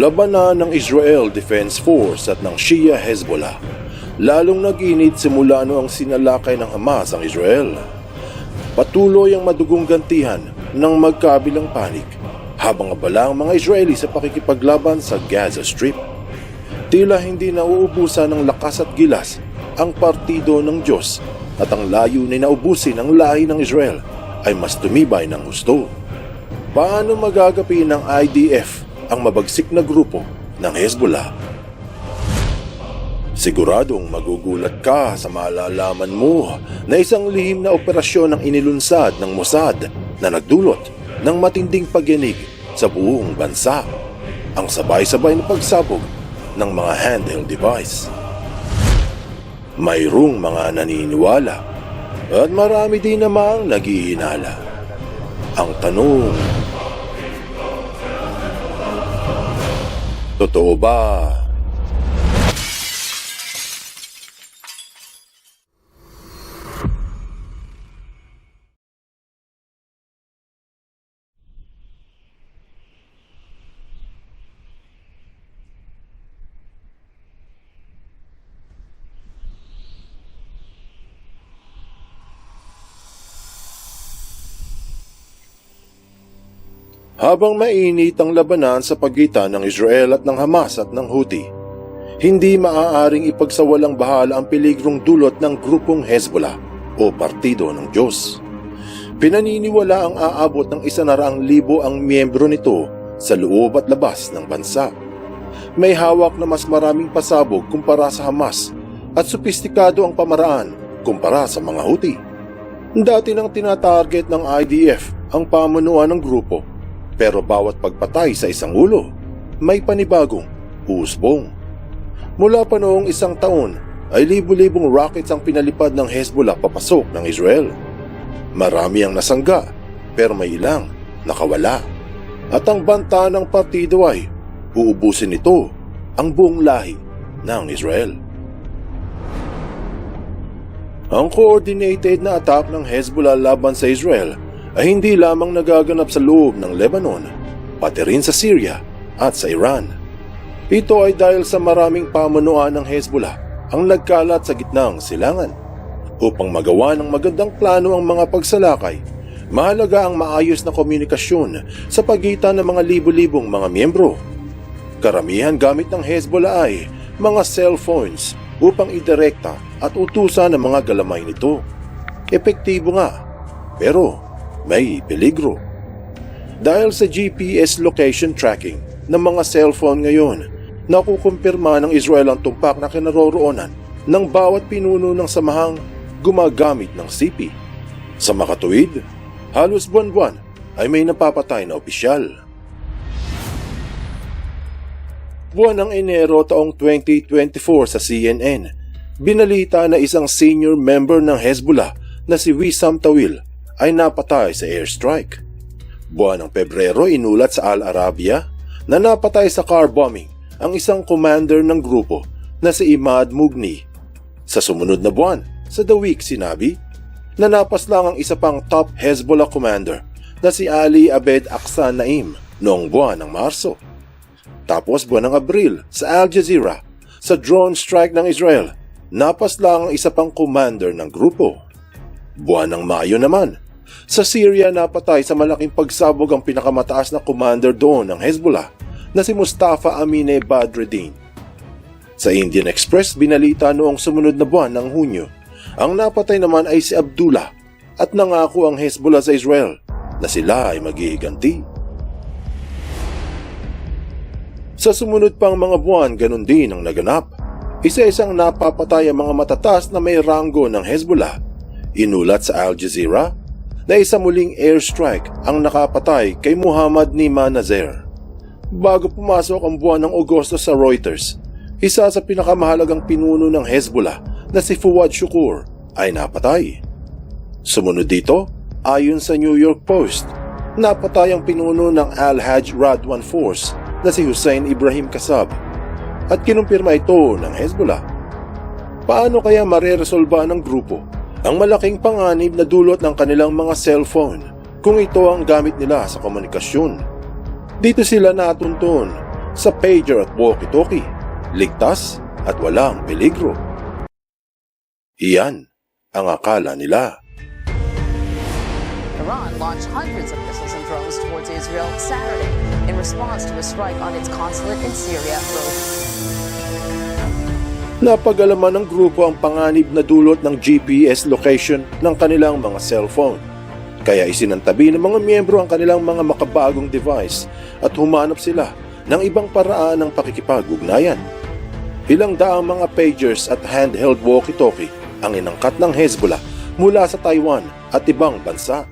Labanan ng Israel Defense Force at ng Shia Hezbollah. Lalong nag-init simula noong sinalakay ng Hamas ang Israel. Patuloy ang madugong gantihan ng magkabilang panig habang abala ang mga Israeli sa pakikipaglaban sa Gaza Strip. Tila hindi nauubusan ng lakas at gilas ang partido ng Diyos at ang layunin na ubusin ang lahi ng Israel ay mas tumibay ng gusto. Paano magagapi ng IDF ang mabagsik na grupo ng Hezbollah? Siguradong magugulat ka sa malalaman mo na isang lihim na operasyon ang inilunsad ng Mossad na nagdulot ng matinding pagyanig sa buong bansa. Ang sabay-sabay na pagsabog ng mga handheld device. Mayroong mga naniniwala at marami din namang naghihinala. Ang tanong, Totoo ba? Habang mainit ang labanan sa pagitan ng Israel at ng Hamas at ng Houthi, hindi maaaring ipagsawalang bahala ang peligrong dulot ng grupong Hezbollah o Partido ng Diyos. Pinaniniwala ang aabot ng isa na raang libo ang miyembro nito sa loob at labas ng bansa. May hawak na mas maraming pasabog kumpara sa Hamas at sopistikado ang pamaraan kumpara sa mga Houthi. Dati nang tinatarget ng IDF ang pamunuan ng grupo pero bawat pagpatay sa isang ulo, may panibagong usbong. Mula pa noong isang taon ay libu-libong rockets ang pinalipad ng Hezbollah papasok ng Israel. Marami ang nasangga pero may ilang nakawala. At ang banta ng partido ay uubusin nito ang buong lahi ng Israel. Ang coordinated na attack ng Hezbollah laban sa Israel ay hindi lamang nagaganap sa loob ng Lebanon, pati rin sa Syria at sa Iran. Ito ay dahil sa maraming pamunuan ng Hezbollah ang nagkalat sa gitnang silangan. Upang magawa ng magandang plano ang mga pagsalakay, mahalaga ang maayos na komunikasyon sa pagitan ng mga libu-libong mga miyembro. Karamihan gamit ng Hezbollah ay mga cellphones upang idirekta at utusan ang mga galamay nito. Epektibo nga, pero may peligro. Dahil sa GPS location tracking ng mga cellphone ngayon, nakukumpirma ng Israel ang tumpak na kinaroroonan ng bawat pinuno ng samahang gumagamit ng CP. Sa makatuwid, halos buwan-buwan ay may napapatay na opisyal. Buwan ng Enero taong 2024 sa CNN, binalita na isang senior member ng Hezbollah na si Wissam Tawil ay napatay sa airstrike. Buwan ng Pebrero inulat sa Al Arabia na napatay sa car bombing ang isang commander ng grupo na si Imad Mugni. Sa sumunod na buwan, sa The Week sinabi na napas lang ang isa pang top Hezbollah commander na si Ali Abed Aksan Naim noong buwan ng Marso. Tapos buwan ng Abril sa Al Jazeera, sa drone strike ng Israel, napas lang ang isa pang commander ng grupo. Buwan ng Mayo naman, sa Syria napatay sa malaking pagsabog ang pinakamataas na commander doon ng Hezbollah na si Mustafa Amine Badreddin. Sa Indian Express binalita noong sumunod na buwan ng Hunyo, ang napatay naman ay si Abdullah at nangako ang Hezbollah sa Israel na sila ay maghihiganti. Sa sumunod pang mga buwan, ganun din ang naganap. Isa-isang napapatay ang mga matatas na may ranggo ng Hezbollah. Inulat sa Al Jazeera na isa muling airstrike ang nakapatay kay Muhammad Nima Nazer. Bago pumasok ang buwan ng Agosto sa Reuters, isa sa pinakamahalagang pinuno ng Hezbollah na si Fuad Shukur ay napatay. Sumunod dito, ayon sa New York Post, napatay ang pinuno ng Al-Hajj Radwan Force na si Hussein Ibrahim Kasab at kinumpirma ito ng Hezbollah. Paano kaya mareresolba ng grupo ang malaking panganib na dulot ng kanilang mga cellphone kung ito ang gamit nila sa komunikasyon? Dito sila natuntun sa pager at walkie-talkie, ligtas at walang peligro. Iyan ang akala nila. Iran launched hundreds of missiles and drones towards Israel Saturday in response to a strike on its consulate in Syria. Napagalaman ng grupo ang panganib na dulot ng GPS location ng kanilang mga cellphone. Kaya isinantabi ng mga miyembro ang kanilang mga makabagong device at humanap sila ng ibang paraan ng pakikipag-ugnayan. Ilang daang mga pagers at handheld walkie-talkie ang inangkat ng Hezbollah mula sa Taiwan at ibang bansa.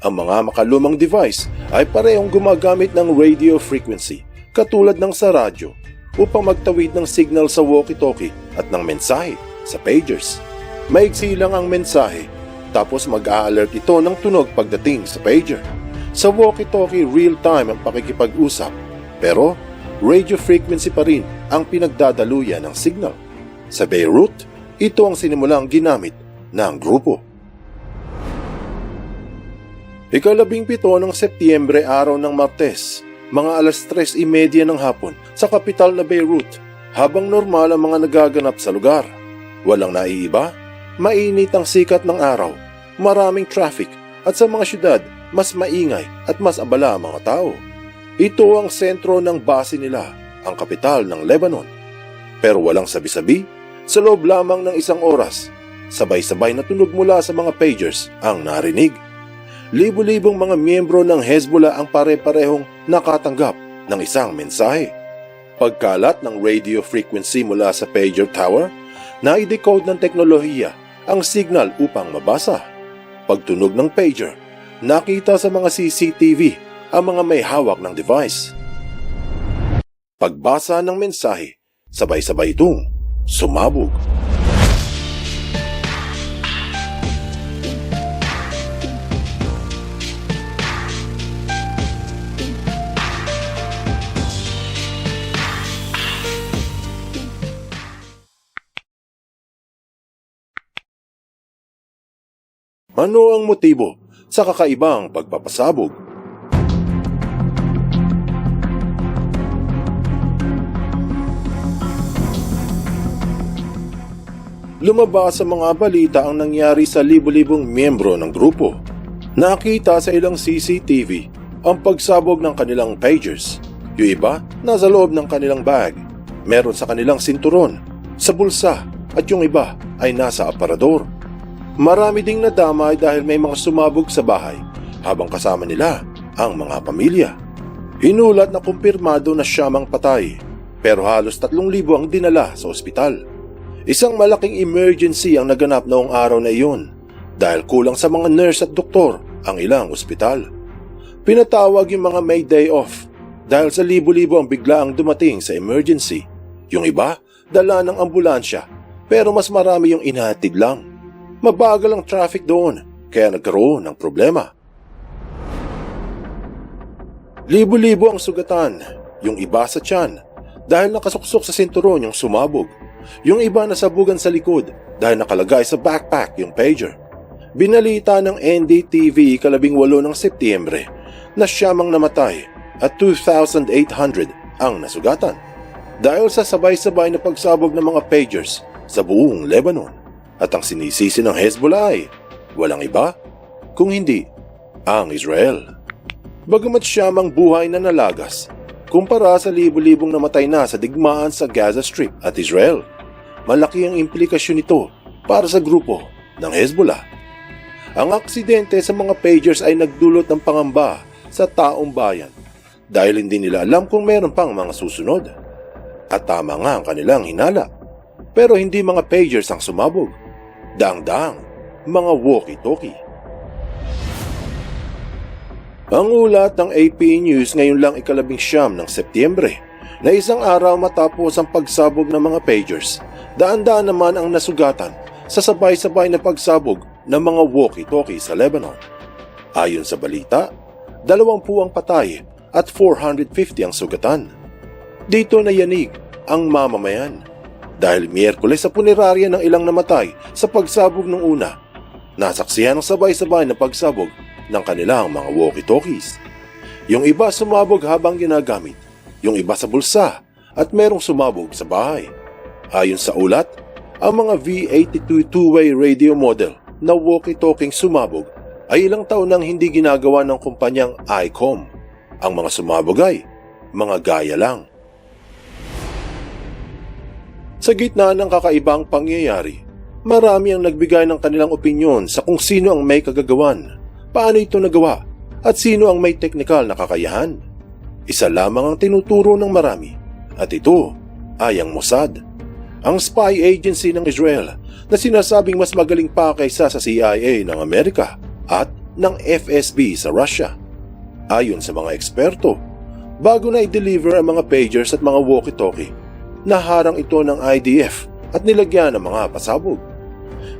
Ang mga makalumang device ay parehong gumagamit ng radio frequency katulad ng sa radyo upang magtawid ng signal sa walkie-talkie at ng mensahe sa pagers. Maigsi lang ang mensahe tapos mag-a-alert ito ng tunog pagdating sa pager. Sa walkie-talkie real-time ang pakikipag-usap pero radio frequency pa rin ang pinagdadaluyan ng signal. Sa Beirut, ito ang sinimulang ginamit ng grupo. Ikalabing pito ng Setyembre araw ng Martes, mga alas 3.30 ng hapon sa kapital na Beirut, habang normal ang mga nagaganap sa lugar. Walang naiiba, mainit ang sikat ng araw, maraming traffic at sa mga syudad mas maingay at mas abala ang mga tao. Ito ang sentro ng base nila, ang kapital ng Lebanon. Pero walang sabi-sabi, sa loob lamang ng isang oras, sabay-sabay na tunog mula sa mga pagers ang narinig. Libo-libong mga miyembro ng Hezbollah ang pare-parehong nakatanggap ng isang mensahe. Pagkalat ng radio frequency mula sa pager tower, na-decode ng teknolohiya ang signal upang mabasa. Pagtunog ng pager, nakita sa mga CCTV ang mga may hawak ng device. Pagbasa ng mensahe, sabay-sabay itong sumabog. Ano ang motibo sa kakaibang pagpapasabog? Lumabas sa mga balita ang nangyari sa libo-libong miyembro ng grupo. Nakita sa ilang CCTV ang pagsabog ng kanilang pagers. Yung iba, nasa loob ng kanilang bag. Meron sa kanilang sinturon, sa bulsa, at yung iba ay nasa aparador. Marami ding nadamay dahil may mga sumabog sa bahay habang kasama nila ang mga pamilya. Inulat na kumpirmado na siyamang patay pero halos 3,000 ang dinala sa ospital. Isang malaking emergency ang naganap noong araw na iyon dahil kulang sa mga nurse at doktor ang ilang ospital. Pinatawag yung mga may day off dahil sa libo-libo ang biglaang dumating sa emergency. Yung iba, dala ng ambulansya pero mas marami yung inahatid lang. Mabagal ang traffic doon kaya nagkaroon ng problema. Libo-libo ang sugatan, yung iba sa tiyan dahil nakasuksok sa sinturon yung sumabog. Yung iba nasabugan sa likod dahil nakalagay sa backpack yung pager. Binalita ng NDTV kalabing walo ng Setyembre na siyamang namatay at 2,800 ang nasugatan. Dahil sa sabay-sabay na pagsabog ng mga pagers sa buong Lebanon. At ang sinisisi ng Hezbollah ay walang iba kung hindi ang Israel. Bagamat siyamang buhay na nalagas kumpara sa libo-libong namatay na sa digmaan sa Gaza Strip at Israel. Malaki ang implikasyon nito para sa grupo ng Hezbollah. Ang aksidente sa mga pagers ay nagdulot ng pangamba sa taong bayan dahil hindi nila alam kung meron pang mga susunod. At tama nga ang kanilang hinala. Pero hindi mga pagers ang sumabog. Dang-dang, mga walkie-talkie. Ang ulat ng AP News ngayon lang ikalabing siyam ng Setyembre na isang araw matapos ang pagsabog ng mga pagers, daan-daan naman ang nasugatan sa sabay-sabay na pagsabog ng mga walkie-talkie sa Lebanon. Ayon sa balita, dalawampu ang patay at 450 ang sugatan. Dito na yanig ang mamamayan dahil Miyerkules sa punerarya ng ilang namatay sa pagsabog ng una. Nasaksihan ang sabay-sabay na pagsabog ng kanilang mga walkie-talkies. Yung iba sumabog habang ginagamit yung iba sa bulsa, at merong sumabog sa bahay. Ayon sa ulat, ang mga V-82 two-way radio model na walkie-talking sumabog ay ilang taon nang hindi ginagawa ng kumpanyang ICOM. Ang mga sumabog ay mga gaya lang. Sa gitna ng kakaibang pangyayari, marami ang nagbigay ng kanilang opinyon sa kung sino ang may kagagawan, paano ito nagawa, at sino ang may teknikal na kakayahan. Isa lamang ang tinuturo ng marami, at ito ay ang Mossad, ang spy agency ng Israel na sinasabing mas magaling pa kaysa sa CIA ng Amerika at ng FSB sa Russia. Ayon sa mga eksperto, bago na i-deliver ang mga pagers at mga walkie-talkie, naharang ito ng IDF at nilagyan ng mga pasabog.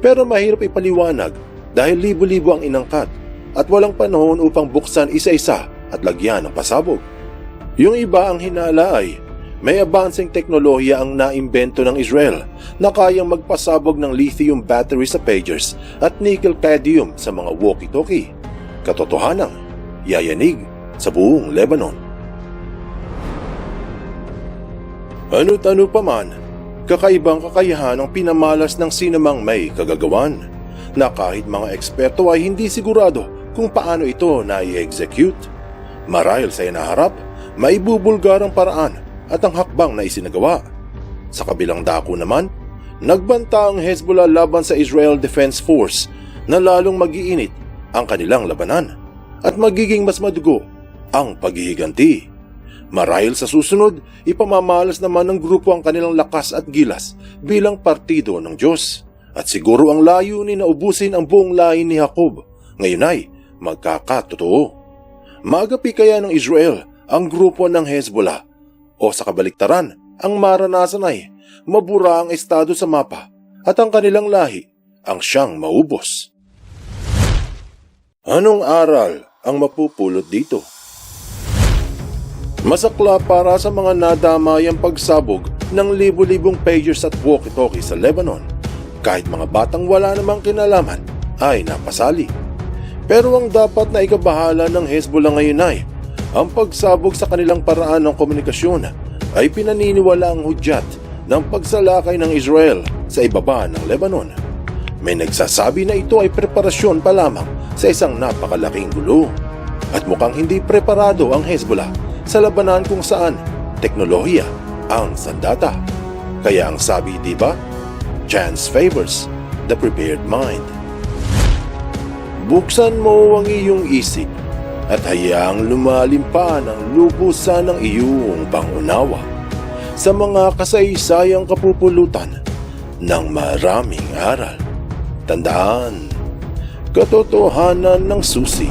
Pero mahirap ipaliwanag dahil libo-libo ang inangkat at walang panahon upang buksan isa-isa at lagyan ng pasabog. Yung iba ang hinala ay may advancing teknolohiya ang naimbento ng Israel na kayang magpasabog ng lithium battery sa pagers at nickel-cadmium sa mga walkie-talkie. Katotohanang yayanig sa buong Lebanon. Ano't ano pa kakaibang kakayahan ang pinamalas ng sinamang may kagagawan na kahit mga eksperto ay hindi sigurado kung paano ito na i-execute. Marahil sa inaharap, may bubulgar ang paraan at ang hakbang na isinagawa. Sa kabilang dako naman, nagbanta ang Hezbollah laban sa Israel Defense Force na lalong magiinit ang kanilang labanan at magiging mas madugo ang paghihiganti. Marahil sa susunod, ipamamalas naman ng grupo ang kanilang lakas at gilas bilang partido ng Diyos. At siguro ang layunin na ubusin ang buong lahi ni Jacob ngayon ay magkakatotoo. Magapi kaya ng Israel ang grupo ng Hezbollah o sa kabaliktaran, ang maranasan ay mabura ang estado sa mapa at ang kanilang lahi ang siyang maubos. Anong aral ang mapupulot dito? Masakla para sa mga nadamay ang pagsabog ng libu-libong pagers at walkie-talkie sa Lebanon. Kahit mga batang wala namang kinalaman ay napasali. Pero ang dapat na ikabahala ng Hezbollah ngayon ay ang pagsabog sa kanilang paraan ng komunikasyon ay pinaniniwala ang hudyat ng pagsalakay ng Israel sa ibaba ng Lebanon. May nagsasabi na ito ay preparasyon pa lamang sa isang napakalaking gulo. At mukhang hindi preparado ang Hezbollah sa labanan kung saan teknolohiya ang sandata. Kaya ang sabi, di ba? Chance favors the prepared mind. Buksan mo ang iyong isip at hayaang lumalim pa ng lubusan ng iyong pangunawa sa mga kasaysayang kapupulutan ng maraming aral. Tandaan, katotohanan ng susi